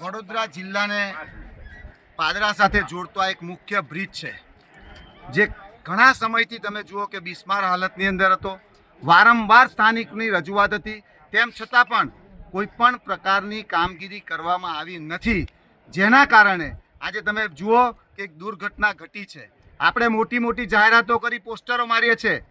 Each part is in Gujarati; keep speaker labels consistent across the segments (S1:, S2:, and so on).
S1: વડોદરા જિલ્લાને પાદરા સાથે જોડતો આ એક મુખ્ય બ્રિજ છે, જે ઘણા સમયથી તમે જુઓ કે બિસ્માર હાલતની અંદર હતો. વારંવાર સ્થાનિકની રજૂઆત હતી, તેમ છતાં પણ કોઈ પણ પ્રકારની કામગીરી કરવામાં આવી નથી. જેના કારણે આજે તમે જુઓ કે એક દુર્ઘટના ઘટી છે. આપણે મોટી મોટી જાહેરાતો કરી, પોસ્ટરો મારીએ છીએ.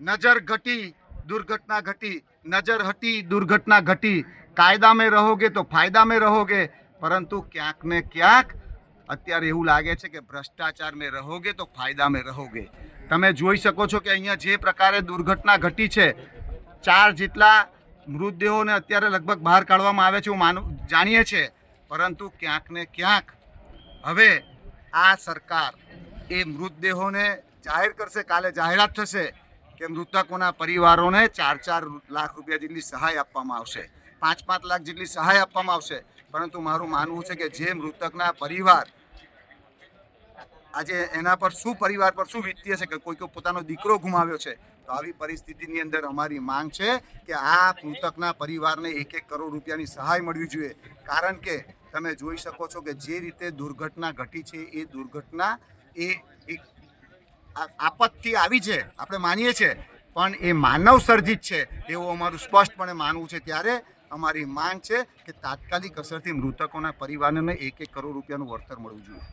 S1: નજર ઘટી દુર્ઘટના ઘટી નજર હટી દુર્ઘટના ઘટી કાયદા में રહોગે તો ફાયદા में રહોગે પરંતુ ક્યાંક ને ક્યાંક અત્યારે એવું લાગે છે કે ભ્રષ્ટાચાર में રહોગે તો ફાયદા में રહોગે તમે જોઈ શકો છો કે અહીંયા જે પ્રકારે દુર્ઘટના ઘટી છે ચાર જેટલા મૃતદેહોને અત્યારે લગભગ બહાર કાઢવામાં આવે છે એવું માનું જાણીએ છીએ પરંતુ ક્યાંક ને ક્યાંક હવે આ સરકાર એ મૃતદેહોને જાહેર કરશે કાલે જાહેરાત થશે કે મૃતકોના પરિવારોને ચાર ચાર લાખ રૂપિયા જેટલી સહાય આપવામાં આવશે. પાંચ પાંચ લાખ જેટલી સહાય આપવામાં આવશે. પરંતુ મારું માનવું છે કે જે મૃતકના પરિવાર આજે એના પર શું પરિવાર પર શું વીતતી હશે કે કોઈ કોઈ પોતાનો દીકરો ગુમાવ્યો છે, તો આવી પરિસ્થિતિની અંદર અમારી માંગ છે કે આ મૃતકના પરિવારને એક એક કરોડ રૂપિયાની સહાય મળવી જોઈએ. કારણ કે તમે જોઈ શકો છો કે જે રીતે દુર્ઘટના ઘટી છે, એ દુર્ઘટના એ એક આપત્તિ આવી છે, આપણે માનીએ છીએ, પણ એ માનવ સર્જિત છે, એવું અમારું સ્પષ્ટપણે માનવું છે. ત્યારે અમારી માંગ છે કે તાત્કાલિક અસરથી મૃતકોના પરિવારને એક એક કરોડ રૂપિયાનું વળતર મળવું જોઈએ.